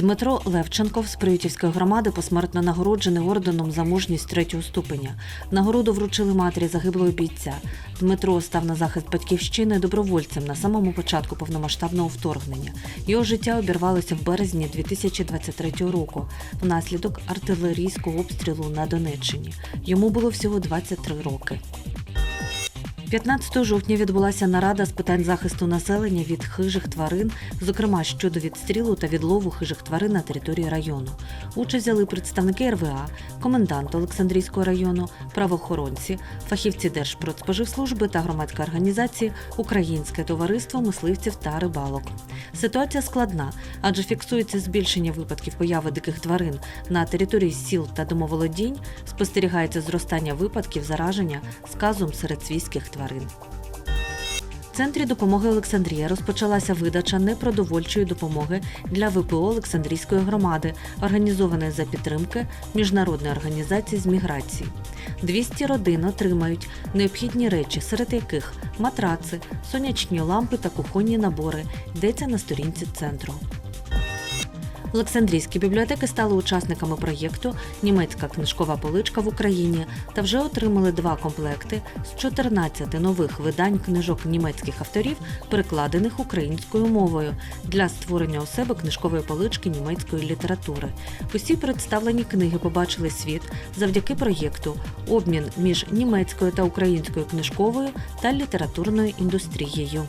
Дмитро Левченков з Приютівської громади посмертно нагороджений орденом за мужність третього ступеня. Нагороду вручили матері загиблого бійця. Дмитро став на захист батьківщини добровольцем на самому початку повномасштабного вторгнення. Його життя обірвалося в березні 2023 року внаслідок артилерійського обстрілу на Донеччині. Йому було всього 23 роки. 15 жовтня відбулася нарада з питань захисту населення від хижих тварин, зокрема щодо відстрілу та відлову хижих тварин на території району. Участь взяли представники РВА, комендант Олександрійського району, правоохоронці, фахівці Держпродспоживслужби та громадська організація Українське товариство мисливців та рибалок. Ситуація складна, адже фіксується збільшення випадків появи диких тварин на території сіл та домоволодінь, спостерігається зростання випадків зараження сказом серед свійських тварин. В центрі допомоги Олександрія розпочалася видача непродовольчої допомоги для ВПО Олександрійської громади, організованої за підтримки міжнародної організації з міграції. 200 родин отримають необхідні речі, серед яких матраци, сонячні лампи та кухонні набори. Йдеться на сторінці центру. Олександрійські бібліотеки стали учасниками проєкту Німецька книжкова поличка в Україні та вже отримали два комплекти з 14 нових видань книжок німецьких авторів, перекладених українською мовою для створення у себе книжкової полички німецької літератури. Усі представлені книги побачили світ завдяки проєкту Обмін між німецькою та українською книжковою та літературною індустрією.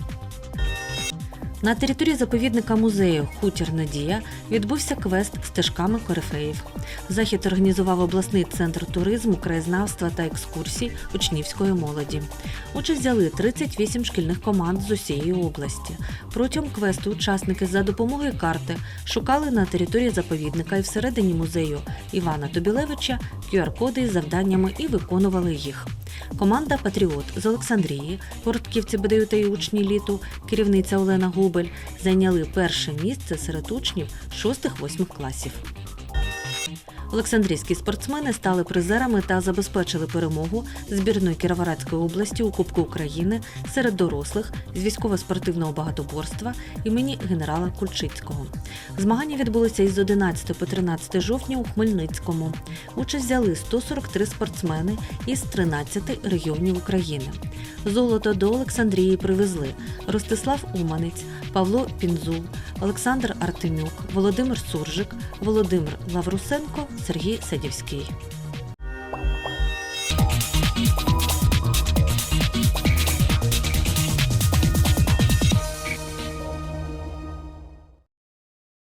На території заповідника музею Хутір Надія відбувся квест стежками корифеїв. Захід організував обласний центр туризму, краєзнавства та екскурсій учнівської молоді. Участь взяли 38 шкільних команд з усієї області. Протягом квесту учасники за допомогою карти шукали на території заповідника і всередині музею Івана Тобілевича QR-коди із завданнями і виконували їх. Команда Патріот з Олександрії, гуртківці БДЮ та і учні літу, керівниця Олена Губель зайняли перше місце серед учнів 6-8 класів. Олександрійські спортсмени стали призерами та забезпечили перемогу збірної Кіровоградської області у Кубку України серед дорослих з військово-спортивного багатоборства імені генерала Кульчицького. Змагання відбулися із 11 по 13 жовтня у Хмельницькому. Участь взяли 143 спортсмени із 13 регіонів України. Золото до Олександрії привезли Ростислав Уманець, Павло Пінзул, Олександр Артемюк, Володимир Суржик, Володимир Лаврусенко, Сергій Садівський.